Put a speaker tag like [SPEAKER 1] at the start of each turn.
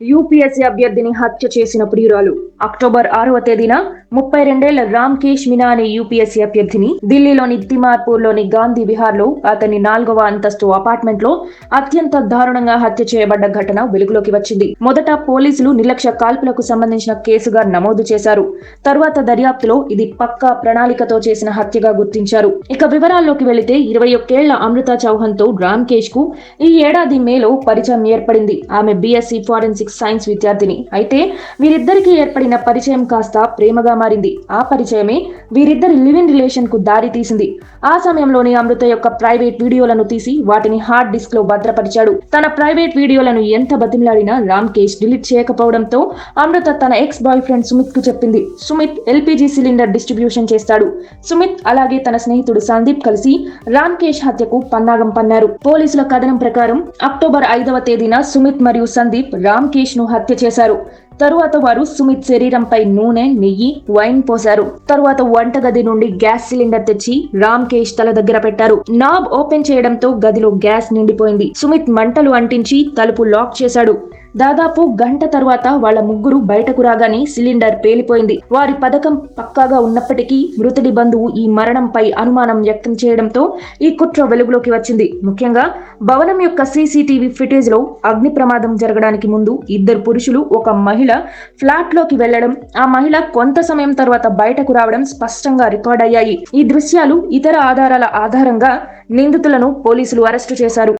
[SPEAKER 1] UPSC అభ్యర్థిని హత్య చేసిన ప్రియురాలు. అక్టోబర్ ఆరవ తేదీన ముప్పై రెండేళ్ళ రామ్ కేష్ మినా అనే యూపీఎస్సీ అభ్యర్థిని ఢిల్లీలోని తిమార్పూర్లోని గాంధీ విహార్లో అతని నాలుగవ అంతస్తు అపార్ట్మెంట్లో అత్యంత దారుణంగా హత్య చేయబడ్డ ఘటన వెలుగులోకి వచ్చింది. మొదట పోలీసులు నిర్లక్ష్య కాల్పులకు సంబంధించిన కేసుగా నమోదు చేశారు. తరువాత దర్యాప్తులో ఇది పక్కా ప్రణాళికతో చేసిన హత్యగా గుర్తించారు. ఇక వివరాల్లోకి వెళితే ఇరవై ఒక్కేళ్ళ అమృత చౌహాన్తో రామ్ కేష్కు ఈ ఏడాది మేలో పరిచయం ఏర్పడింది. ఆమె బీఎస్సీ ఫారెన్సిక్ సైన్స్ విద్యార్థిని. అయితే వీరిద్దరికీ ఏర్పడిన పరిచయం కాస్త ప్రేమగా మారింది. ఆ పరిచయమే వీరిద్దరి లివ్ ఇన్ రిలేషన్కు దారి తీసింది. ఆ సమయంలోనే అమృత యొక్క ప్రైవేట్ వీడియోలను తీసి వాటిని హార్డ్ డిస్క్లో భద్రపరిచాడు. తన ప్రైవేట్ వీడియోలను ఎంత బతిమలాడినా రామ్ కేష్ డిలీట్ చేయకపోవడంతో అమృత తన ఎక్స్ బాయ్ ఫ్రెండ్ సుమిత్కు చెప్పింది. సుమిత్ ఎల్పిజి సిలిండర్ డిస్ట్రిబ్యూషన్ చేస్తాడు. సుమిత్ అలాగే తన స్నేహితుడు సందీప్ కలిసి రామ్ కేష్ హత్యకు పన్నాగం పన్నారు. పోలీసుల కథనం ప్రకారం అక్టోబర్ ఐదవ తేదీన సుమిత్ మరియు సందీప్ రామ్ కేష్ను హత్య చేశారు. తరువాత వారు సుమిత్ శరీరంపై నూనె నెయ్యి వైన్ పోశారు. తరువాత వంటగది నుండి గ్యాస్ సిలిండర్ తెచ్చి రామ్ కేష్ తల దగ్గర పెట్టారు. నాబ్ ఓపెన్ చేయడంతో గదిలో గ్యాస్ నిండిపోయింది. సుమిత్ మంటలు అంటించి తలుపు లాక్ చేశాడు. దాదాపు గంట తర్వాత వాళ్ళ ముగ్గురు బయటకు రాగానే సిలిండర్ పేలిపోయింది. వారి పథకం పక్కాగా ఉన్నప్పటికీ మృతుడి బంధువు ఈ మరణంపై అనుమానం వ్యక్తం చేయడంతో ఈ కుట్ర వెలుగులోకి వచ్చింది. ముఖ్యంగా భవనం యొక్క సీసీటీవీ ఫుటేజ్లో అగ్ని ప్రమాదం జరగడానికి ముందు ఇద్దరు పురుషులు ఒక మహిళ ఫ్లాట్లోకి వెళ్ళడం ఆ మహిళ కొంత సమయం తర్వాత బయటకు రావడం స్పష్టంగా రికార్డ్ అయ్యాయి ఈ దృశ్యాలు ఇతర ఆధారాల ఆధారంగా నిందితులను పోలీసులు అరెస్టు చేశారు.